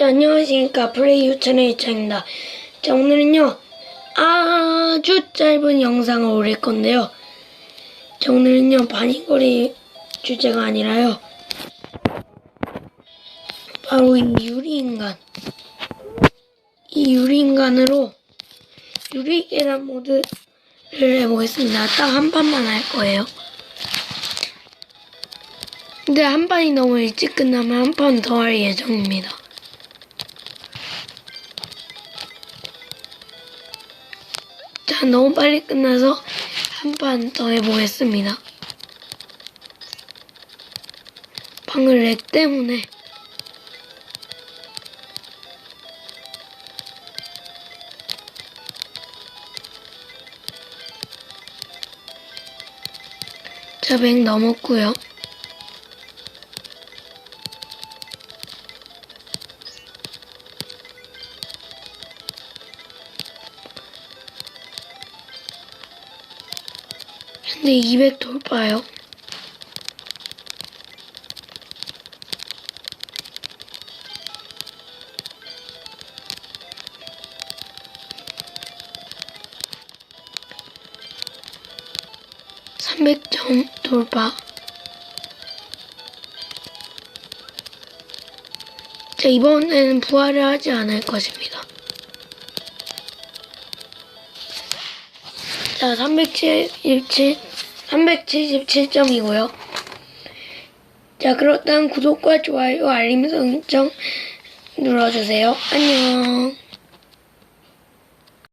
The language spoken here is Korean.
자, 안녕하십니까. 플레이 유천의 유천입니다. 자, 오늘은요, 아주 짧은 영상을 올릴 건데요. 자, 오늘은요, 바니거리 주제가 아니라요. 바로 이 유리인간. 이 유리인간으로 유리계란 모드를 해보겠습니다. 딱 한 판만 할 거예요. 근데 한 판이 너무 일찍 끝나면 한 판 더 할 예정입니다. 자, 너무 빨리 끝나서 한 판 더 해보겠습니다. 방을 렉 때문에 자, 맥 넘었고요. 근데 200 돌파요. (300점) 돌파 자 이번에는 부활을 하지 않을 것입니다 자, 377, 377점이고요. 자, 그렇다면 구독과 좋아요, 알림 설정 눌러주세요. 안녕.